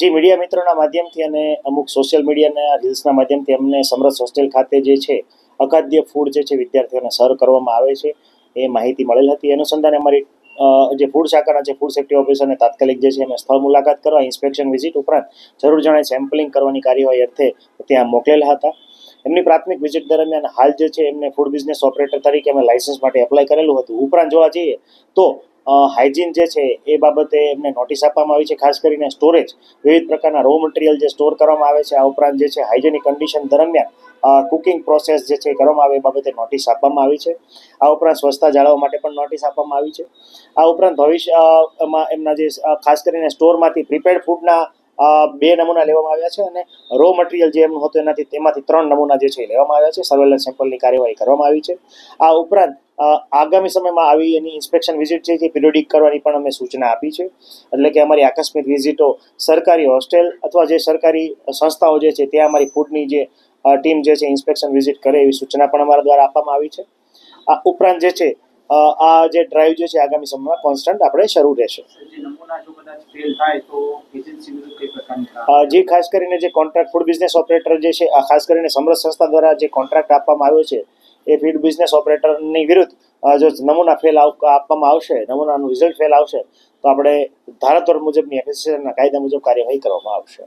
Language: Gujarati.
જે મીડિયા મિત્રોના માધ્યમથી અને અમુક સોશિયલ મીડિયાના રીલ્સના માધ્યમથી અમને સમરસ હોસ્ટેલ ખાતે જે છે, અખાદ્ય ફૂડ જે છે, વિદ્યાર્થીઓને સર્વ કરવામાં આવે છે. એ માહિતી મળેલ હતી. અનુસંધાને અમારી જે ફૂડ શાખાના છે ફૂડ સેફ્ટી ઓફિસરને તાત્કાલિક જે છે એમને સ્થળ મુલાકાત કરવા ઇન્સ્પેક્શન વિઝિટ ઉપરાંત જરૂર જણાય સેમ્પલિંગ કરવાની કાર્યવાહી અર્થે ત્યાં મોકલેલા હતા. એમની પ્રાથમિક વિઝિટ દરમિયાન હાલ જે છે, એમને ફૂડ બિઝનેસ ઓપરેટર તરીકે અમે લાયસન્સ માટે એપ્લાય કરેલું હતું. ઉપરાંત જોવા જઈએ તો હાઇજીન જે છે એ બાબતે એમને નોટિસ આપવામાં આવી છે. ખાસ કરીને સ્ટોરેજ વિવિધ પ્રકારના રો મટીરિયલ જે સ્ટોર કરવામાં આવે છે, આ ઉપરાંત જે છે હાઇજેનિક કન્ડિશન દરમિયાન કુકિંગ પ્રોસેસ જે છે કરવામાં આવે એ બાબતે નોટિસ આપવામાં આવી છે. આ ઉપરાંત સ્વચ્છતા જાળવવા માટે પણ નોટિસ આપવામાં આવી છે. આ ઉપરાંત ભવિષ્યમાં એમના જે ખાસ કરીને સ્ટોરમાંથી પ્રિપેર્ડ ફૂડના બે નમૂના લેવામાં આવ્યા છે અને રો મટીરિયલ જે એમનું હતું એનાથી, તેમાંથી ત્રણ નમૂના જે છે લેવામાં આવ્યા છે. સર્વેલન્સ સેમ્પલની કાર્યવાહી કરવામાં આવી છે. આ ઉપરાંત આગામી સમયમાં આવી એની ઇન્સ્પેક્શન વિઝિટ છે જે પિરિયોડિક કરવાની પણ અમે સૂચના આપી છે. એટલે કે અમારી આકસ્મિક વિઝિટો સરકારી હોસ્ટેલ અથવા જે સરકારી સંસ્થાઓ જે છે ત્યાં અમારી ફૂડની જે ટીમ જે છે ઇન્સ્પેક્શન વિઝિટ કરે એવી સૂચના પણ અમારા દ્વારા આપવામાં આવી છે. આ ઉપરાંત જે છે આ જે ડ્રાઈવ જે છે આગામી સમયમાં કોન્સ્ટન્ટ આપણે શરૂ રહેશે. જે ખાસ કરીને જે કોન્ટ્રાક્ટ ફૂડ બિઝનેસ ઓપરેટર જે છે આ ખાસ કરીને સમરસ સંસ્થા દ્વારા જે કોન્ટ્રાક્ટ આપવામાં આવ્યો છે એ ફીડ બિઝનેસ ઓપરેટરની વિરુદ્ધ જો નમૂના ફેલ આપવામાં આવશે, નમૂનાનું રિઝલ્ટ ફેલ આવશે, તો આપણે ધારાધોરણ મુજબની એફએસસીના કાયદા મુજબ કાર્યવાહી કરવામાં આવશે.